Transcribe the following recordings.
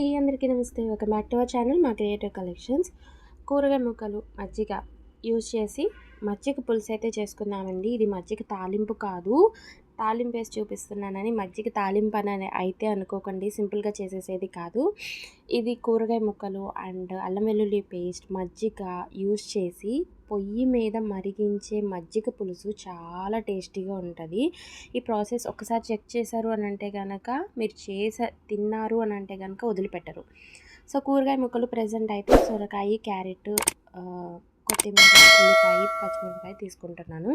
అండి. అందరికీ నమస్తే. ఒక మ్యాక్టివా ఛానల్ మా క్రియేటివ్ కలెక్షన్స్. కూరగాయ ముక్కలు మజ్జిగ యూజ్ చేసి మజ్జిగ పులుసు అయితే చేసుకున్నామండి ఇది మజ్జిగ తాలింపు కాదు. తాలింపు వేసి చూపిస్తున్నానని మజ్జిగ తాలింపు అని అయితే అనుకోకండి. సింపుల్గా చేసేసేది కాదు. ఇది కూరగాయ ముక్కలు అండ్ అల్లం వెల్లుల్లి పేస్ట్ మజ్జిగ యూస్ చేసి పొయ్యి మీద మరిగించే మజ్జిగ పులుసు చాలా టేస్టీగా ఉంటుంది. ఈ ప్రాసెస్ ఒకసారి చెక్ చేశారు అని అంటే కనుక మీరు చేసే తిన్నారు అని అంటే కనుక వదిలిపెట్టరు. సో కూరగాయ ముక్కలు ప్రజెంట్ అయితే సొరకాయ క్యారెట్ కొత్తిమీర ఉల్లిపాయ పచ్చిమిరపకాయ తీసుకుంటున్నాను.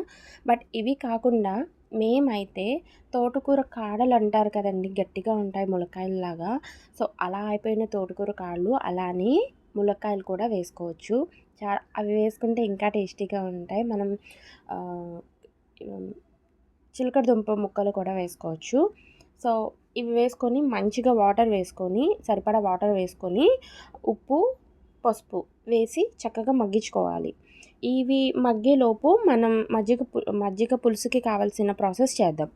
బట్ ఇవి కాకుండా మేమైతే తోటకూర కాడలు అంటారు కదండి గట్టిగా ఉంటాయి ములక్కాయలలాగా. సో అలా అయిపోయిన తోటకూర కాడలు అలానే ములక్కాయలు కూడా వేసుకోవచ్చు. చా అవి వేసుకుంటే ఇంకా టేస్టీగా ఉంటాయి. మనం చిలకడ దుంప ముక్కలు కూడా వేసుకోవచ్చు. సో ఇవి వేసుకొని మంచిగా వాటర్ వేసుకొని సరిపడా వాటర్ వేసుకొని ఉప్పు పసుపు వేసి చక్కగా మగ్గించుకోవాలి. ఇవి మగ్గేలోపు మనం మజ్జిగ మజ్జిగ పులుసుకి కావాల్సిన ప్రాసెస్ చేద్దాం.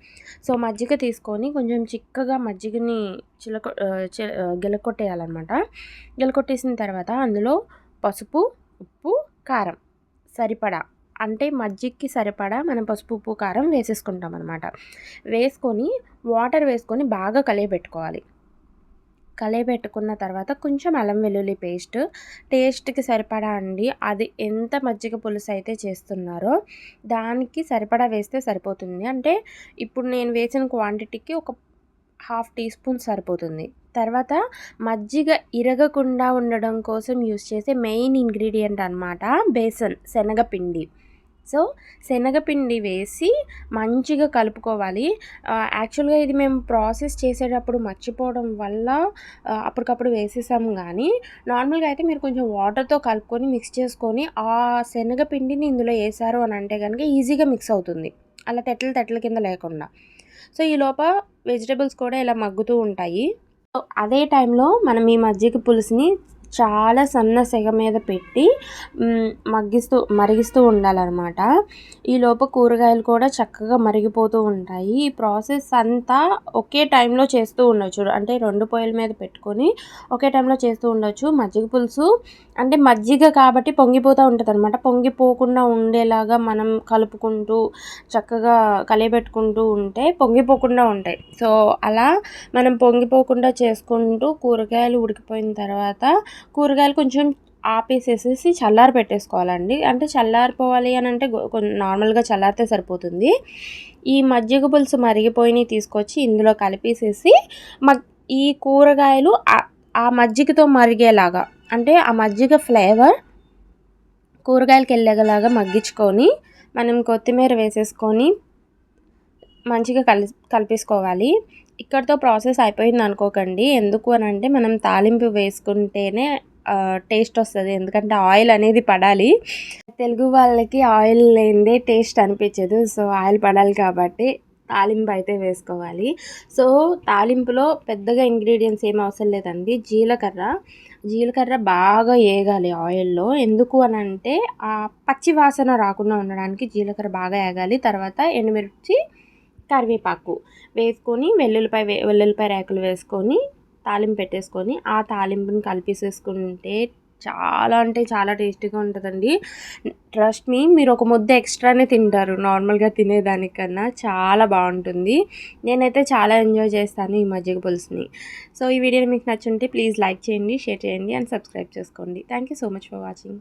సో మజ్జిగ తీసుకొని కొంచెం చిక్కగా మజ్జిగని చిలక గెలకొట్టేయాలన్నమాట. గెలకొట్టేసిన తర్వాత అందులో పసుపు ఉప్పు కారం సరిపడా. అంటే మజ్జిగకి సరిపడా మనం పసుపు ఉప్పు కారం వేసేసుకుంటాం అనమాట వేసుకొని వాటర్ వేసుకొని బాగా కలియబెట్టుకోవాలి. పెట్టుకున్న తర్వాత కొంచెం అల్లం వెల్లుల్లి పేస్ట్ టేస్ట్కి సరిపడా అండి. అది ఎంత మజ్జిగ పులుసు అయితే చేస్తున్నారో దానికి సరిపడా వేస్తే సరిపోతుంది. అంటే ఇప్పుడు నేను వేసిన క్వాంటిటీకి ఒక హాఫ్ టీ స్పూన్ సరిపోతుంది. తర్వాత మజ్జిగ ఇరగకుండా ఉండడం కోసం యూస్ చేసే మెయిన్ ఇంగ్రీడియంట్ అనమాట బేసన్ శనగపిండి. సో శనగపిండి వేసి మంచిగా కలుపుకోవాలి. యాక్చువల్గా ఇది మేము ప్రాసెస్ చేసేటప్పుడు మర్చిపోవడం వల్ల అప్పటికప్పుడు వేసేసాము కానీ నార్మల్గా అయితే మీరు కొంచెం వాటర్తో కలుపుకొని మిక్స్ చేసుకొని ఆ శనగపిండిని ఇందులో వేసారు అని అంటే కనుక ఈజీగా మిక్స్ అవుతుంది. అలా తెట్టలు తెట్ల కింద లేకుండా. సో ఈ లోప వెజిటబుల్స్ కూడా ఇలా మగ్గుతూ ఉంటాయి. అదే టైంలో మనం ఈ మజ్జిగ పులుసుని చాలా సన్న సెగ మీద పెట్టి మగ్గిస్తూ మరిగిస్తూ ఉండాలన్నమాట. ఈలోపు కూరగాయలు కూడా చక్కగా మరిగిపోతూ ఉంటాయి. ఈ ప్రాసెస్ అంతా ఒకే టైంలో చేస్తూ ఉండొచ్చు. అంటే రెండు పొయ్యిల మీద పెట్టుకొని ఒకే టైంలో చేస్తూ ఉండొచ్చు. మజ్జిగ పులుసు అంటే మజ్జిగ కాబట్టి పొంగిపోతూ ఉంటుంది అనమాట పొంగిపోకుండా ఉండేలాగా మనం కలుపుకుంటూ చక్కగా కలియబెట్టుకుంటూ ఉంటే పొంగిపోకుండా ఉంటాయి. సో అలా మనం పొంగిపోకుండా చేసుకుంటూ కూరగాయలు ఉడికిపోయిన తర్వాత కూరగాయలు కొంచెం ఆపేసేసేసి చల్లారి పెట్టేసుకోవాలండి. అంటే చల్లారిపోవాలి అని అంటే నార్మల్గా చల్లారితే సరిపోతుంది. ఈ మజ్జిగ పులుసు మరిగిపోయినవి తీసుకొచ్చి ఇందులో కలిపేసేసి మ ఈ కూరగాయలు ఆ మజ్జిగతో మరిగేలాగా అంటే ఆ మజ్జిగ ఫ్లేవర్ కూరగాయలకి వెళ్ళేలాగా మగ్గించుకొని మనం కొత్తిమీర వేసేసుకొని మంచిగా కలి కలిపేసుకోవాలి. ఇక్కడితో ప్రాసెస్ అయిపోయింది అనుకోకండి. ఎందుకు అని అంటే మనం తాలింపు వేసుకుంటేనే టేస్ట్ వస్తుంది. ఎందుకంటే ఆయిల్ అనేది పడాలి. తెలుగు వాళ్ళకి ఆయిల్ లేనిదే టేస్ట్ అనిపించదు. సో ఆయిల్ పడాలి కాబట్టి తాలింపు అయితే వేసుకోవాలి. సో తాలింపులో పెద్దగా ఇంగ్రీడియంట్స్ ఏం అవసరం లేదండి. జీలకర్ర. జీలకర్ర బాగా వేగాలి ఆయిల్లో. ఎందుకు అని అంటే ఆ పచ్చి వాసన రాకుండా ఉండడానికి జీలకర్ర బాగా వేగాలి తర్వాత ఎండుమిర్చి కరివేపాకు వేసుకొని వెల్లుల్లిపాయ వెల్లుల్లిపాయ రేకులు వేసుకొని తాలింపు పెట్టేసుకొని ఆ తాలింపుని కలిపేసేసుకుంటే చాలా అంటే చాలా టేస్టీగా ఉంటుందండి. ట్రస్ట్ మీ మీరు ఒక ముద్ద ఎక్స్ట్రానే తింటారు. నార్మల్గా తినేదానికన్నా చాలా బాగుంటుంది. నేనైతే చాలా ఎంజాయ్ చేస్తాను ఈ మజ్జిగ పులుసుని. సో ఈ వీడియో మీకు నచ్చుంటే ప్లీజ్ లైక్ చేయండి షేర్ చేయండి అండ్ సబ్స్క్రైబ్ చేసుకోండి. Thank you so much for watching